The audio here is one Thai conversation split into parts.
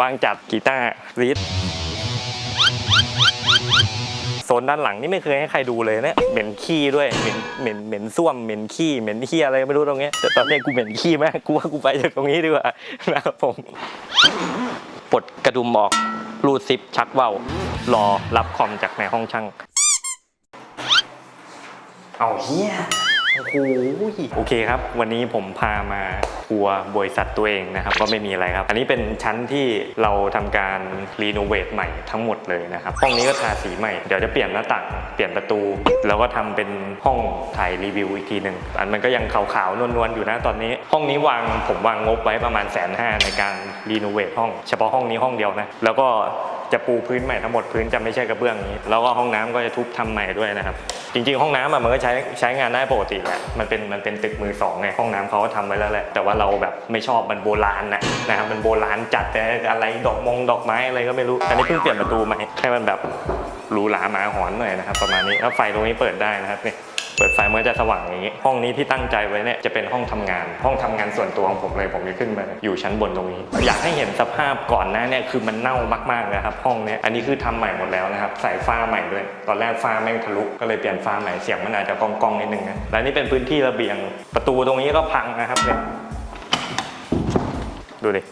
วางจัดกีตาร์รีดโซนด้านหลังนี่ไม่เคยให้ใครดูเลยเนี่ยเหม็นขี้ด้วย เหม็นเหม็นเหม็นส้วมเหม็นขี้เหม็นเฮียอะไรไม่รู้ตรงเนี้ยแต่ตอนนี้กูเหม็นขี้มากกูว่ากูไปจากตรงนี้ดีกว่านะครับผมปลดกระดุมออกรูดซิปชักเว่าวรอรับคอมจากในห้องช่างเอาเฮีย โอ้โหโอเคครับ วันนี้ผมพามาทัวร์บริษัทตัวเองนะครับ ก็ไม่มีอะไรครับ อันนี้เป็นชั้นที่เราทำการรีโนเวทใหม่ทั้งหมดเลยนะครับ ห้องนี้ก็ทาสีใหม่ เดี๋ยวจะเปลี่ยนหน้าต่าง เปลี่ยนประตู แล้วก็ทำเป็นห้องถ่ายรีวิวอีกทีหนึ่งอันมันก็ยังขาวๆนวลๆอยู่นะตอนนี้ ห้องนี้วางผมวางงบไว้ประมาณแสนห้าในการรีโนเวทห้อง เฉพาะห้องนี้ห้องเดียวนะ แล้วก็ จะปูพื้นใหม่ทั้งหมดพื้นจะไม่ใช่กระเบื้องนี้ แล้วก็ห้องน้ำก็จะทุบทำใหม่ด้วยนะครับ จริงๆ ห้องน้ำอะมันก็ใช้ใช้งานได้ปกติแหละมันเป็นมันเป็นตึกมือสองไงห้องน้ำเขาก็ทำไว้แล้วแหละแต่ว่าเราแบบไม่ชอบมันโบราณนะนะครับมันโบราณจัดแต่อะไรดอกมงดอกไม้อะไรก็ไม่รู้อันนี้เพิ่งเปลี่ยนประตูใหม่ให้มันแบบหรูหราหมาหอนหน่อยนะครับประมาณนี้แล้วไฟตรงนี้เปิดได้นะครับนี่ เปิดไฟมันก็จะสว่างอย่างนี้ ห้องนี้ที่ตั้งใจไว้เนี่ยจะเป็นห้องทำงาน ห้องทำงานส่วนตัวของผมเลยผมจะขึ้นมาอยู่ชั้นบนตรงนี้ อยากให้เห็นสภาพก่อนหน้าเนี่ยคือมันเน่ามากๆนะครับ ห้องเนี้ยอันนี้คือทำใหม่หมดแล้วนะครับใส่ฝ้าใหม่ด้วย ตอนแรกฝ้าแม่งทะลุก็เลยเปลี่ยนฝ้าใหม่เสียงมันอาจจะกองๆนิดนึงนะและนี่เป็นพื้นที่ระเบียงประตูตรงนี้ก็พังนะครับเนี่ยดูดิ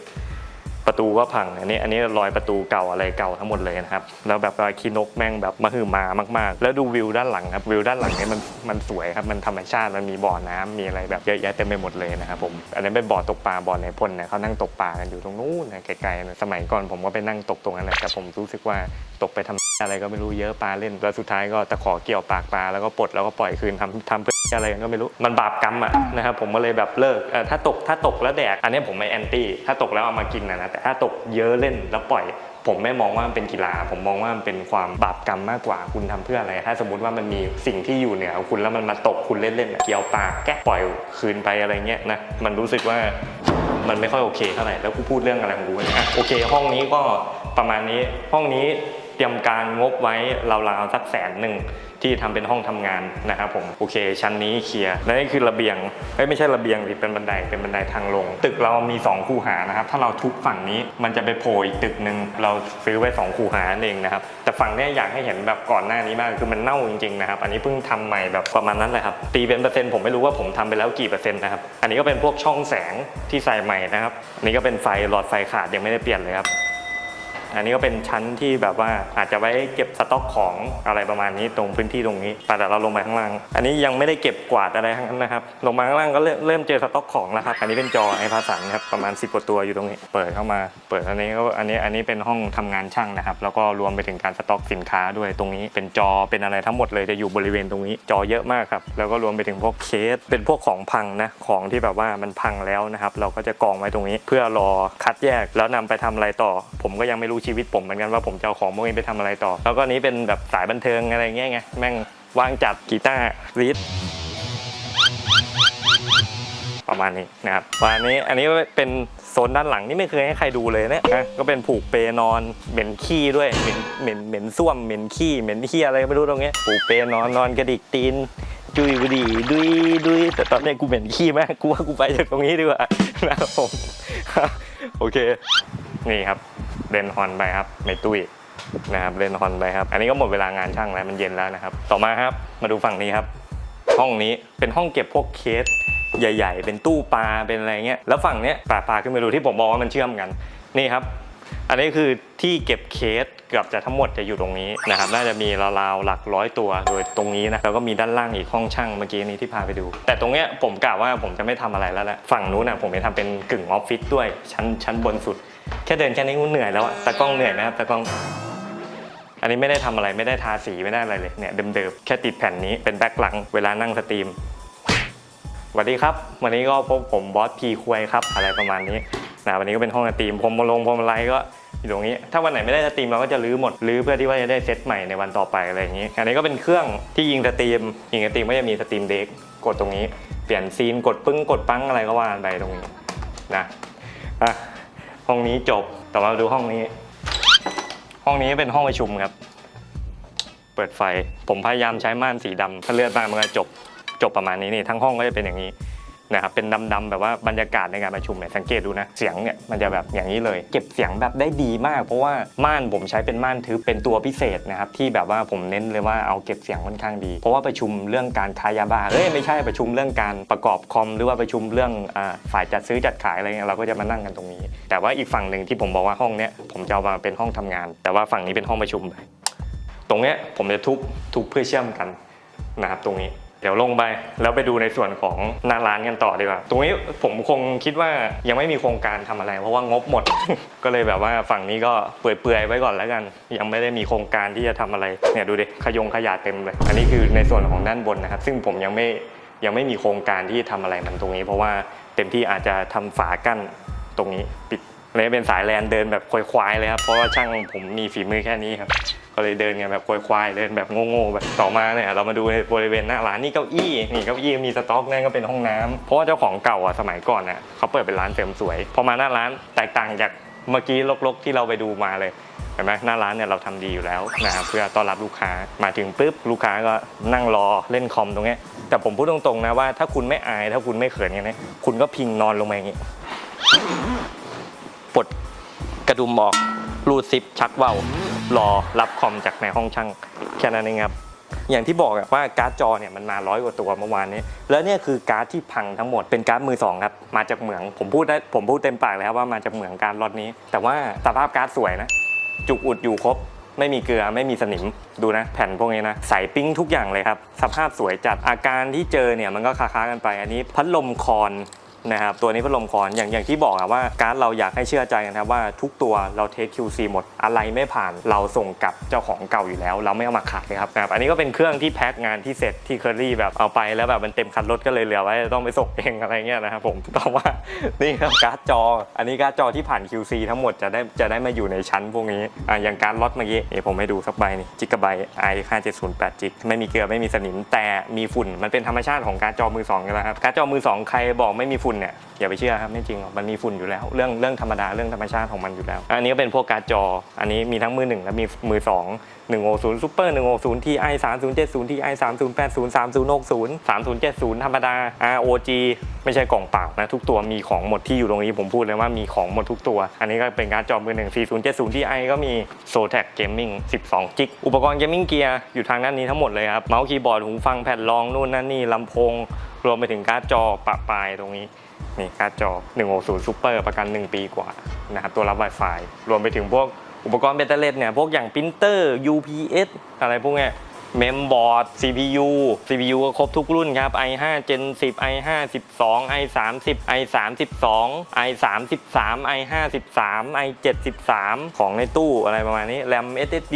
ประตูก็พังอันนี้อันนี้รอยประตูเก่าอะไรเก่าทั้งหมดเลยนะครับแล้วแบบว่าคีนกแม่งแบบมาหือมามาก ๆ แล้วดูวิวด้านหลังครับวิวด้านหลังเนี่ยมันมันสวยครับมันธรรมชาติมันมีบ่อน้ำมีอะไรแบบเยอะแยะเต็มไปหมดเลยนะครับผมอันนี้เป็นบ่อตกปลาบ่อในพลเนี่ยเขานั่งตกปลากันอยู่ตรงนู้นนะไกลๆนะสมัยก่อนผมก็ไปนั่งตกตรงนั้นแหละแต่ผมรู้สึกว่าตกไปทำอะไรก็ไม่รู้เยอะปลาเล่นแล้วสุดท้ายก็ตะขอเกี่ยวปากปลาแล้วก็ปลดแล้วก็ปล่อยคืนทำทำเพื่ออะไรกันก็ไม่รู้มันบาปกรรมอะนะครับผมก็เลยแบบเลิกถ้าตกถ้าตกแล้วแดก อันนี้ผมไม่แอนตี้ถ้าตกแล้วเอามากินนะนะแต่ถ้าตกเยอะเล่นแล้วปล่อย ผมไม่มองว่ามันเป็นกีฬา ผมมองว่ามันเป็นความบาปกรรมมากกว่าคุณทำเพื่ออะไร ถ้าสมมติว่ามันมีสิ่งที่อยู่เหนือคุณแล้วมันมาตกคุณเล่นๆเกี่ยวปากแกะปล่อยคืนไปอะไรเงี้ยนะมันรู้สึกว่ามันไม่ค่อยโอเคเท่าไหร่แล้วกูพูดเรื่องอะไรของกูเนี่ยอะโอเค ห้องนี้ก็ประมาณนี้ห้องนี้ เตรียมการงบไว้ราวๆสักแสนหนึ่งที่ทำเป็นห้องทำงานนะครับผมโอเค ชั้นนี้เคลียร์และนี่คือระเบียงเอ้ยไม่ใช่ระเบียงดิเป็นบันไดเป็นบันไดทางลง ตึกเรามี 2 คูหานะครับ ถ้าเราทุบฝั่งนี้มันจะไปโผล่อีกตึกหนึ่งเราซื้อไว้ 2 คูหานั่นเองนะครับ แต่ฝั่งนี้อยากให้เห็นแบบก่อนหน้านี้มากคือมันเน่าจริงๆนะครับ อันนี้เพิ่งทำใหม่แบบประมาณนั้นเลยครับตีเป็นเปอร์เซ็นต์ผมไม่รู้ว่าผมทำไปแล้วกี่เปอร์เซ็นต์นะครับอันนี้ก็เป็นพวกช่องแสงที่ใส่ใหม่นะครับอันนี้ก็เป็นไฟหลอดไฟขาดยังไม่ได้เปลี่ยนเลยครับ อันนี้ก็เป็นชั้นที่แบบว่าอาจจะไว้เก็บสต็อกของอะไรประมาณนี้ตรงพื้นที่ตรงนี้แต่เดี๋ยวเราลงไปข้างล่าง อันนี้ยังไม่ได้เก็บกวาดอะไรทั้งนั้นนะครับ ลงมาข้างล่างก็เริ่มเจอสต็อกของแล้วครับ อันนี้เป็นจอไอพาสันครับประมาณ 10กว่าตัวอยู่ตรงนี้ เปิดเข้ามา เปิดอันนี้ก็อันนี้อันนี้เป็นห้องทำงานช่างนะครับ แล้วก็รวมไปถึงการสต็อกสินค้าด้วยตรงนี้ เป็นจอเป็นอะไรทั้งหมดเลยจะอยู่บริเวณตรงนี้ จอเยอะมากครับ แล้วก็รวมไปถึงพวกเคส เป็นพวกของพังนะ ของที่แบบว่ามันพังแล้วนะครับ เราก็จะกองไว้ตรงนี้ เพื่อรอคัดแยกแล้วนำไปทำอะไรต่อ ผมก็ยังไม่รู้ชีวิตผมเหมือนกันว่าผมจะเอาของพวกนี้ไปทำอะไรต่อ แล้วก็นี้เป็นแบบสายบันเทิงอะไรเงี้ยไงแม่งวางจัดกีตาร์รีดประมาณนี้นะครับประมาณนี้อันนี้เป็นโซนด้านหลังนี่ไม่เคยให้ใครดูเลยเนี่ยนะก็เป็นผูกเปนอนเหม็นขี้ด้วยเหม็นเหม็นเหม็นส้วมเหม็นขี้เหม็นเฮียอะไรไม่รู้ตรงเนี้ยผูกเปนอนนอนกระดิกตีนจุยบุดีดุยดุยแต่ตอนนี้กูเหม็นขี้มากกูว่ากูไปจากตรงนี้ดีกว่านะครับผมโอเคนี่ครับ เล่นฮอนไปครับไม่ตุ้ยนะครับเล่นฮอนไปครับ อันนี้ก็หมดเวลางานช่างแล้วมันเย็นแล้วนะครับ ต่อมาครับมาดูฝั่งนี้ครับ ห้องนี้เป็นห้องเก็บพวกเคสใหญ่ ๆ เป็นตู้ปลาเป็นอะไรเงี้ยแล้วฝั่งเนี้ยปลาปลาขึ้นไปดูที่ผมบอกว่ามันเชื่อมกันนี่ครับ อันนี้คือที่เก็บเคสเกือบจะทั้งหมดจะอยู่ตรงนี้นะครับน่าจะมีราวๆหลักร้อยตัวโดยตรงนี้นะแล้วก็มีด้านล่างอีกห้องช่างเมื่อกี้นี้ที่พาไปดู แต่ตรงเนี้ยผมกะว่าผมจะไม่ทำอะไรแล้วแหละฝั่งนู้นนะผมจะทำเป็นกึ่งออฟฟิศด้วยชั้นชั้นบนสุด แค่เดินแค่นี้ก็เหนื่อยแล้วอะตากล้องเหนื่อยไหมครับตากล้อง อันนี้ไม่ได้ทำอะไรไม่ได้ทาสีไม่ได้อะไรเลยเนี่ยเดิมๆแค่ติดแผ่นนี้เป็นแบ็คหลังเวลานั่งสตรีมสวัสดีครับ วันนี้ก็พบผมบอสพีควยครับอะไรประมาณนี้นะวันนี้ก็เป็นห้องสตรีมผมมาลงผมอะไรก็อยู่ตรงนี้ ถ้าวันไหนไม่ได้สตรีมเราก็จะรื้อหมดรื้อเพื่อที่ว่าจะได้เซตใหม่ในวันต่อไปอะไรอย่างนี้ อันนี้ก็เป็นเครื่องที่ยิงสตรีมยิงสตรีมก็จะมีสตรีมเด็กกดตรงนี้ เปลี่ยนซีนกดปึ้งกดปั้งอะไรก็ว่ากันไปตรงนี้นะอะ ห้องนี้จบ ต่อมาดูห้องนี้ ห้องนี้เป็นห้องประชุมครับ เปิดไฟ ผมพยายามใช้ม่านสีดำถ้าเลือดมากมันก็จบ จบประมาณนี้นี่ ทั้งห้องก็จะเป็นอย่างนี้ นะครับเป็นดำๆแบบว่าบรรยากาศในการประชุมเนี่ยสังเกตดูนะเสียงเนี่ยมันจะแบบอย่างนี้เลย เก็บเสียงแบบได้ดีมาก เพราะว่าม่านผมใช้เป็นม่านทึบเป็นตัวพิเศษนะครับที่แบบว่าผมเน้นเลยว่าเอาเก็บเสียงค่อนข้างดี เพราะว่าประชุมเรื่องการค้ายาบ้าเอ้ยไม่ใช่ประชุมเรื่องการประกอบคอม หรือว่าประชุมเรื่องอฝ่ายจัดซื้อจัดขายอะไรเงี้ยเราก็จะมานั่งกันตรงนี้ แต่ว่าอีกฝั่งหนึ่งที่ผมบอกว่าห้องเนี้ยผมจะเอามาเป็นห้องทำงาน แต่ว่าฝั่งนี้เป็นห้องประชุม ตรงเนี้ยผมจะทุบทุบเพื่อเชื่อมกันนะครับตรงนี้ เดี๋ยวลงไปแล้วไปดูในส่วนของหน้าร้านกันต่อดีกว่า ตรงนี้ผมคงคิดว่ายังไม่มีโครงการทำอะไร เพราะว่างบหมด ก็เลยแบบว่าฝั่งนี้ก็เปื่อยๆไว้ก่อนแล้วกัน ยังไม่ได้มีโครงการที่จะทำอะไรเนี่ยดูดิขยงขยะเต็มเลย อันนี้คือในส่วนของด้านบนนะครับ ซึ่งผมยังไม่ยังไม่มีโครงการที่ทำอะไรมันตรงนี้ เพราะว่าเต็มที่อาจจะทำฝากั้นตรงนี้ปิดเลยเป็นสายแลนเดินแบบควายๆเลยครับเพราะว่าช่างผมมีฝีมือแค่นี้ครับ ก็เลยเดินกันแบบควายๆเดินแบบโง่ๆแบบต่อมาเนี่ยเรามาดูในบริเวณหน้าร้านนี่เก้าอี้นี่เก้าอี้มีสต็อกนั่นก็เป็นห้องน้ำเพราะว่าเจ้าของเก่าอะสมัยก่อนน่ะเขาเปิดเป็นร้านเสริมสวย พอมาหน้าร้านแตกต่างจากเมื่อกี้ลกๆที่เราไปดูมาเลยเห็นไหมหน้าร้านเนี่ยเราทำดีอยู่แล้วนะครับเพื่อต้อนรับลูกค้ามาถึงปุ๊บลูกค้าก็นั่งรอเล่นคอมตรงนี้แต่ผมพูดตรงๆนะว่าถ้าคุณไม่อายถ้าคุณไม่เขินกันเนี่ยคุณก็พิงนอนลงมาอย่างนี้ปลดกระดุมออกรูดซิปชักเบา รอรับคอมจากในห้องช่างแค่นั้นเองครับอย่างที่บอกว่าการ์ดจอเนี่ยมันมาร้อยกว่าตัวเมื่อวานนี้ แล้วเนี่ยคือการ์ดที่พังทั้งหมดเป็นการ์ดมือสองครับมาจากเหมืองผมพูดได้ผมพูดเต็มปากเลยครับว่ามาจากเหมืองการ์ดล็อตนี้ แต่ว่าสภาพการ์ดสวยนะ จุกอุดอยู่ครบ ไม่มีเกลือไม่มีสนิมดูนะ แผ่นพวกนี้นะใสปิ้งทุกอย่างเลยครับ สภาพสวยจัดอาการที่เจอเนี่ยมันก็คล้าๆกันไป อันนี้พัดลมคอน นะครับตัวนี้พัดลมคอนอย่างอย่างที่บอกอะว่าการ์ดเราอยากให้เชื่อใจกันนะครับว่าทุกตัวเราเทส QC หมดอะไรไม่ผ่านเราส่งกลับเจ้าของเก่าอยู่แล้ว เราไม่เอามาขายเลยครับนะครับอันนี้ก็เป็นเครื่องที่แพ็คงานที่เสร็จที่เคอรี่แบบเอาไปแล้วแบบมันเต็มคันรถก็เลยเหลือไว้ต้องไปส่งเองอะไรเงี้ยนะครับผมต่อว่านี่ครับการ์ดจอ อันนี้การ์ดจอที่ผ่าน QC ทั้งหมดจะได้จะได้มาอยู่ในชั้นพวกนี้อะอย่างการ์ดล็อตเมื่อกี้เดี๋ยผมให้ดูสักใบนี่จิกะไบ i 5 7 0 8จิกไม่มีเกลือไม่มีสนิมแต่มีฝุ่นมันเป็นธรรมชาติของการ์ดจอมือสองอยู่แล้วครับการ์ดจอมือสองใครบอกไม่มีฝุ่นเนี่ยอย่าไปเชื่อครับไม่จริงหรอกมันมีฝุ่นอยู่แล้ว เรื่องเรื่องธรรมดาเรื่องธรรมชาติของมันอยู่แล้ว อันนี้ก็เป็นพวกการ์ดจอ อันนี้มีทั้งมือหนึ่งและมีมือสอง160 Super 160 Ti 3070 Ti 3080 3060 3070 ธรรมดา ROG ไม่ใช่กล่องเปล่านะ ทุกตัวมีของหมดที่อยู่ตรงนี้ผมพูดเลยว่ามีของหมดทุกตัว อันนี้ก็เป็นการ์ดจอมือหนึ่ง4070 Ti ก็มี Zotac Gaming 12 g b อุปกรณ์ Gaming Gear อยู่ทางด้านนี้ทั้งหมดเลยครับเมาส์คีย์บอร์ดหูฟังแผ่นรองนู่นนั่นนี่ลำโพงรวมไปถึงการ์ดจอปะปลายตรงนี้นี่การ์ดจอ 160 Super ประกัน 1 ปีกว่านะครับตัวรับ Wi-Fi รวมไปถึงพวกอุปกรณ์เบตเตอร์เลสเนี่ยพวกอย่างปรินเตอร์ UPS อะไรพวกเนี้ย เมมบอร์ด CPU CPU ก็ครบทุกรุ่นครับ i5 Gen 10 i5 12 i30 i32 i33 i53 i73 ของในตู้อะไรประมาณนี้แรม SSD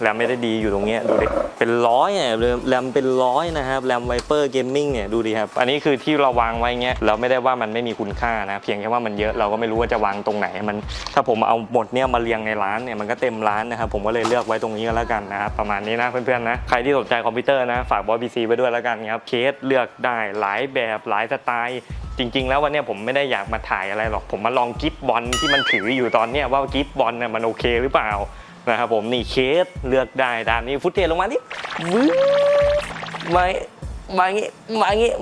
แรม SSD อยู่ตรงเนี้ยดูดิ เป็นร้อยอะแรมเป็นร้อยนะครับแรม Viper Gaming เนี่ยดูดิครับ อันนี้คือที่เราวางไว้เงี้ยเราไม่ได้ว่ามันไม่มีคุณค่านะ เพียงแค่ว่ามันเยอะเราก็ไม่รู้ว่าจะวางตรงไหนมัน ถ้าผมเอาหมดเนี่ยมาเรียงในร้านเนี่ยมันก็เต็มร้านนะครับผมก็เลยเลือกไว้ตรงนี้ก็แล้วกันนะครับประมาณนี้นะเพื่อนๆนะครที่สนใจคอมพิวเตอร์นะ ฝากบอยบีซีไว้ด้วยแล้วกันครับเคสเลือกได้หลายแบบหลายสไตล์ จริง ๆ แล้ววันนี้ผมไม่ได้อยากมาถ่ายอะไรหรอก ผมมาลองกิฟบอลที่มันถืออยู่ตอนนี้ว่ากิฟบอลนี่ยมันโอเคหรือเปล่านะครับผมนี่เคสเลือกได้ด้านนี้ฟุตเทจลงมานี่วื้มามางี้มางี้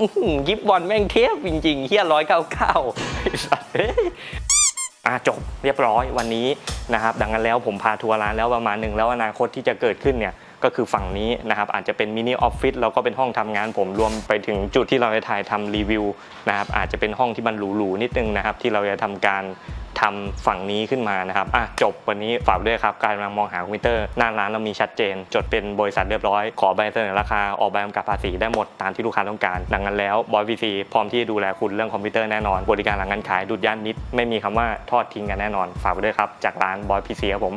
กิฟบอลแม่งเทพจริงๆเฮียร้อยเก้าเก้าอะจบเรียบร้อยวันนี้นะครับดังนั้นแล้วผมพาทัวร์ร้านแล้วประมาณหนึ่งแล้วอนาคตที่จะเกิดขึ้นเนี่ย ก็คือฝั่งนี้นะครับอาจจะเป็นมินิออฟฟิศแล้วก็เป็นห้องทำงานผมรวมไปถึงจุดที่เราจะถ่ายทำรีวิวนะครับอาจจะเป็นห้องที่มันหรูๆนิดนึงนะครับที่เราจะทำการทำฝั่งนี้ขึ้นมานะครับอะจบวันนี้ฝากด้วยครับ การกำลังมองหาคอมพิวเตอร์ หน้าร้านเรามีชัดเจน จดเป็นบริษัทเรียบร้อย ขอใบเสนอราคา ออกใบกำกับภาษีได้หมดตามที่ลูกค้าต้องการ ดังนั้นแล้วบอยพีซีพร้อมที่จะดูแลคุณเรื่องคอมพิวเตอร์แน่นอน บริการหลังการขายดุดย่านนิด ไม่มีคำว่าทอดทิ้งกันแน่นอน ฝากไว้ด้วยครับ จากร้านบอยพีซีครับผม